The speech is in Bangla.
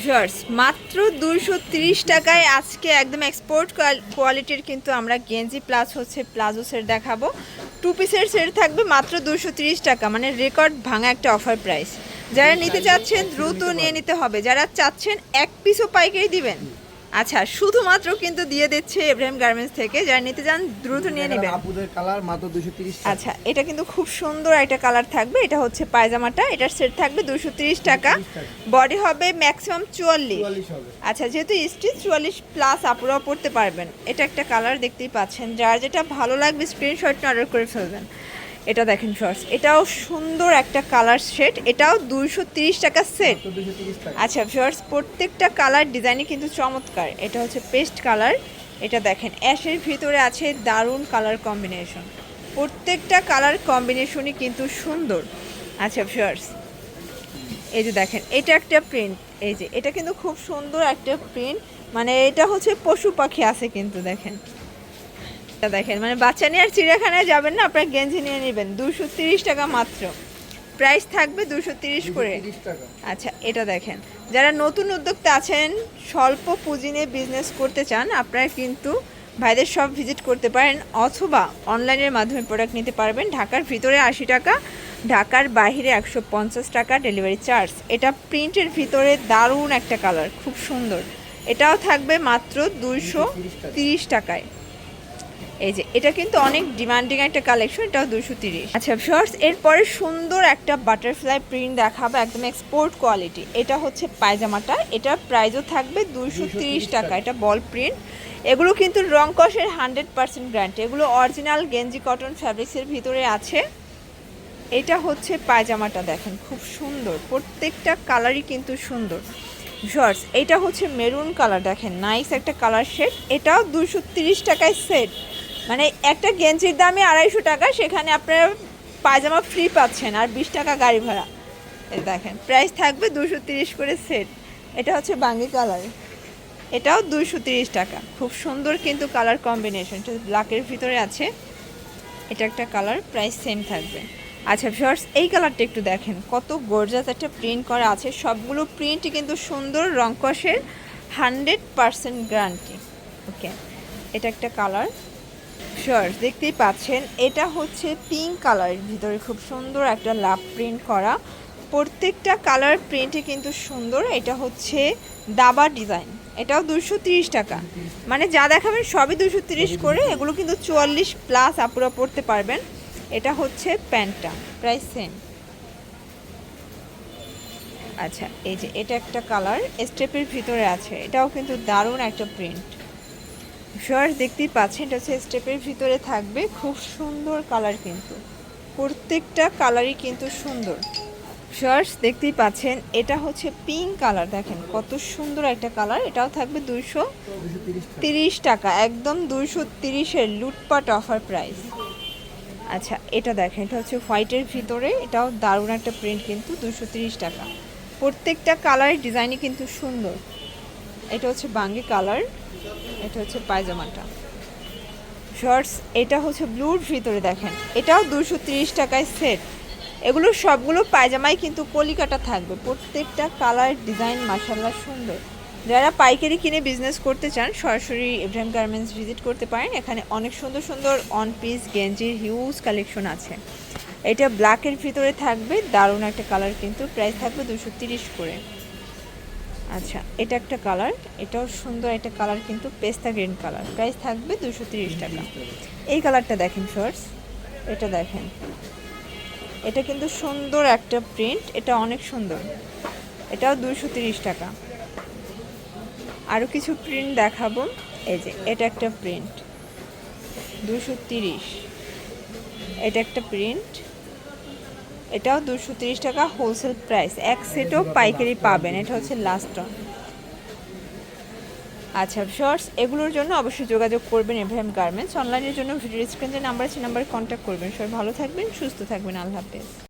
ভিউয়ার্স মাত্র দুইশো তিরিশ টাকায় আজকে একদম এক্সপোর্ট কোয়ালিটির কিন্তু আমরা গেঞ্জি প্লাস হচ্ছে প্লাজো সেট দেখাবো। টু পিসের সেট থাকবে মাত্র দুশো তিরিশ টাকা মানে রেকর্ড ভাঙা একটা অফার প্রাইস যারা নিতে চাচ্ছেন দ্রুত নিয়ে নিতে হবে। যারা চাচ্ছেন এক পিসও পাইকারি দিবেন। আচ্ছা শুধুমাত্র কিন্তু দিয়ে দিচ্ছে এব্রাহিম গার্মেন্টস থেকে যারা নিতে চান দ্রুত নিয়ে নেবেন। আপুদের কালার মাত্র দুশো তিরিশ আচ্ছা এটা কিন্তু খুব সুন্দর একটা কালার থাকবে এটা হচ্ছে পায়জামাটা এটার সেট থাকবে দুশো তিরিশ টাকা। বডি হবে ম্যাক্সিমাম চুয়াল্লিশ। চুয়াল্লিশ হবে। আচ্ছা যেহেতু স্টিচ চুয়াল্লিশ প্লাস আপুরাও পড়তে পারবেন এটা একটা কালার দেখতেই পাচ্ছেন। যার যেটা ভালো লাগবে স্ক্রিনশট অর্ডার করে ফেলবেন। এটা দেখেন শর্টস এটাও সুন্দর একটা কালার সেট এটাও দুইশো তিরিশ টাকা সেট আচ্ছা শর্টস প্রত্যেকটা কালার ডিজাইনই কিন্তু চমৎকার। এটা হচ্ছে পেস্ট কালার এটা দেখেন অ্যাশের ভিতরে আছে দারুণ কালার কম্বিনেশন প্রত্যেকটা কালার কম্বিনেশনই কিন্তু সুন্দর। আচ্ছা শর্টস এই যে দেখেন এটা একটা প্রিন্ট এই যে এটা কিন্তু খুব সুন্দর একটা প্রিন্ট মানে এটা হচ্ছে পশু পাখি আছে কিন্তু দেখেন। দেখেন মানে বাচ্চা নিয়ে আর চিড়িয়াখানায় যাবেন না আপনার গেঞ্জি নিয়ে নেবেন দুশো তিরিশ টাকা মাত্র। প্রাইস থাকবে দুশো তিরিশ করে। আচ্ছা এটা দেখেন যারা নতুন উদ্যোক্তা আছেন স্বল্প পুঁজি নিয়ে বিজনেস করতে চান আপনারা কিন্তু ভাইদের সব ভিজিট করতে পারেন অথবা অনলাইনের মাধ্যমে প্রোডাক্ট নিতে পারবেন। ঢাকার ভিতরে আশি টাকা ঢাকার বাইরে একশো পঞ্চাশ টাকা ডেলিভারি চার্জ এটা প্রিন্টের ভিতরে দারুণ একটা কালার খুব সুন্দর। এটাও থাকবে মাত্র দুইশো তিরিশ টাকায়। এই যে এটা কিন্তু অনেক ডিমান্ডিং একটা কালেকশন এটাও দুশো তিরিশ। আচ্ছা শর্টস এরপরে সুন্দর একটা বাটারফ্লাই প্রিন্ট দেখাবো একদম এক্সপোর্ট কোয়ালিটি এটা হচ্ছে পায়জামাটা এটার প্রাইসও থাকবে দুশো তিরিশ টাকা এটা বল প্রিন্ট এগুলো কিন্তু রং কষের হান্ড্রেড পার্সেন্ট গ্যারান্টি এগুলো অরিজিনাল গেঞ্জি কটন ফ্যাব্রিক্সের ভিতরে আছে। এটা হচ্ছে পায়জামাটা দেখেন খুব সুন্দর। প্রত্যেকটা কালারই কিন্তু সুন্দর। শর্টস এটা হচ্ছে মেরুন কালার দেখেন নাইস একটা কালার শেড এটাও দুশো তিরিশ টাকায় সেট মানে একটা গেঞ্জির দামে আড়াইশো টাকা, সেখানে আপনারা পায়জামা ফ্রি পাচ্ছেন, আর বিশ টাকা গাড়ি ভাড়া। দেখেন প্রাইস থাকবে দুশো তিরিশ করে সেট এটা হচ্ছে বাঙ্গি কালার এটাও দুশো তিরিশ টাকা। খুব সুন্দর কিন্তু কালার কম্বিনেশন এটা ব্ল্যাকের ভিতরে আছে। এটা একটা কালার প্রাইস সেম থাকবে। আচ্ছা শর্টস এই কালারটা একটু দেখেন। কত গর্জাস একটা প্রিন্ট করা আছে। সবগুলো প্রিন্টই কিন্তু সুন্দর রং কষের হান্ড্রেড পারসেন্ট গ্যারান্টি ওকে এটা একটা কালার শর্টস দেখতেই পাচ্ছেন। এটা হচ্ছে পিঙ্ক কালারের ভিতরে খুব সুন্দর একটা লাভ প্রিন্ট করা। প্রত্যেকটা কালার প্রিন্টে কিন্তু সুন্দর। এটা হচ্ছে দাবা ডিজাইন এটাও দুশো টাকা। মানে যা দেখাবেন সবই দুশো করে। এগুলো কিন্তু চুয়াল্লিশ প্লাস আপুরা পড়তে পারবেন। এটা হচ্ছে প্যান্টটা। প্রাইস সেম আচ্ছা এই যে এটা একটা কালার স্টেপের ভিতরে আছে। এটাও কিন্তু দারুণ একটা প্রিন্ট শর্টস দেখতেই পাচ্ছেন, এটা হচ্ছে স্টেপের ভিতরে থাকবে। খুব সুন্দর কালার কিন্তু। প্রত্যেকটা কালারই কিন্তু সুন্দর। শর্টস দেখতেই পাচ্ছেন, এটা হচ্ছে পিঙ্ক কালার দেখেন, কত সুন্দর একটা কালার এটাও থাকবে দুইশো তিরিশ টাকা, একদম দুইশো তিরিশের লুটপাট অফার প্রাইস আচ্ছা এটা দেখেন, এটা হচ্ছে হোয়াইটের ভিতরে, এটাও দারুণ একটা প্রিন্ট কিন্তু দুশো টাকা। প্রত্যেকটা কালারের ডিজাইনই কিন্তু সুন্দর। এটা হচ্ছে বাঙ্গি কালার, এটা হচ্ছে পায়জামাটা। শর্টস এটা হচ্ছে ব্লুর ভিতরে দেখেন, এটাও দুশো তিরিশ টাকায় সেট এগুলো সবগুলো পায়জামায় কিন্তু কলিকাটা থাকবে, প্রত্যেকটা কালার ডিজাইন মাসাল্লাহ সুন্দর। যারা পাইকারি কিনে বিজনেস করতে চান, সরাসরি ইব্রাহিম গার্মেন্টস ভিজিট করতে পারেন, এখানে অনেক সুন্দর সুন্দর অন পিস গেঞ্জির হিউজ কালেকশন আছে। এটা ব্ল্যাকের ভিতরে থাকবে, দারুণ একটা কালার কিন্তু প্রাইস থাকবে দুশো করে। আচ্ছা এটা একটা কালার, এটাও সুন্দর একটা কালার কিন্তু পেস্তা গ্রিন কালার। প্রাইস থাকবে দুশো তিরিশ টাকা। এই কালারটা দেখেন শর্টস এটা দেখেন। এটা কিন্তু সুন্দর একটা প্রিন্ট এটা অনেক সুন্দর। এটাও দুশো তিরিশ টাকা। আরও কিছু প্রিন্ট দেখাবো। এই যে, এটা একটা প্রিন্ট দুশো তিরিশ। এটা একটা প্রিন্ট এটাও দুশো তিরিশ টাকা হোলসেল প্রাইস এক সেটও পাইকারি পাবেন, এটা হচ্ছে লাস্ট আচ্ছা শর্টস এগুলোর জন্য অবশ্যই যোগাযোগ করবেন এভ্রাহিম গার্মেন্টস অনলাইনের জন্য ভিডিও স্ক্রিনে নাম্বার আছে নাম্বারে কন্ট্যাক্ট করবেন। সবাই ভালো থাকবেন, সুস্থ থাকবেন। আল্লাহ হাফেজ।